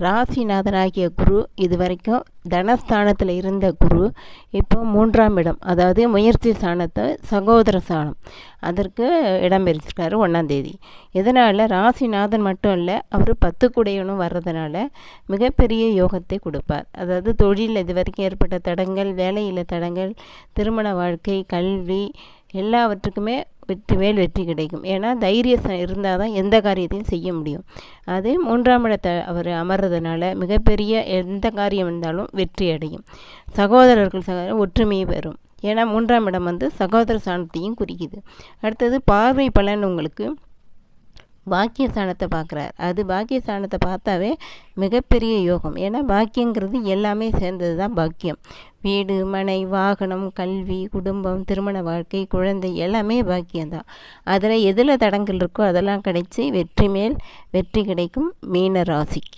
ராசிநாதனாகிய குரு இது வரைக்கும் தனஸ்தானத்தில் இருந்த குரு இப்போ மூன்றாம் இடம் அதாவது முயற்சி ஸ்தானத்தை சகோதர ஸ்தானம். அதற்கு இடம் பெற்றிருக்காரு ஒன்றாந்தேதி இதனால் ராசிநாதன் மட்டும் இல்லை அவர் பத்து குடையனும் வர்றதுனால மிகப்பெரிய யோகத்தை கொடுப்பார். அதாவது தொழிலில் இது வரைக்கும் ஏற்பட்ட தடங்கள் வேலையில் தடங்கள் திருமண வாழ்க்கை கல்வி எல்லாவற்றுக்குமே வெற்றி மேல் வெற்றி கிடைக்கும். ஏன்னா தைரியம் இருந்தால் தான் எந்த காரியத்தையும் செய்ய முடியும். அது மூன்றாம் இடத்தை அவர் அமர்றதுனால மிகப்பெரிய எந்த காரியம் இருந்தாலும் வெற்றி அடையும். சகோதரர்கள் சக ஒற்றுமையை பெறும். ஏன்னா மூன்றாம் இடம் வந்து சகோதர சாணத்தையும் குறிக்குது. அடுத்தது பார்வை பலன் உங்களுக்கு பாக்கியஸ்தானத்தை பார்க்குறார். அது பாக்கியஸ்தானத்தை பார்த்தாவே மிகப்பெரிய யோகம். ஏன்னா பாக்கியங்கிறது எல்லாமே சேர்ந்தது தான் பாக்கியம். வீடு மனை வாகனம் கல்வி குடும்பம் திருமண வாழ்க்கை குழந்தை எல்லாமே பாக்கியம்தான். அதில் எதில் தடங்கள் இருக்கோ அதெல்லாம் கிடைச்சி வெற்றி மேல் வெற்றி கிடைக்கும் மீன ராசிக்கு.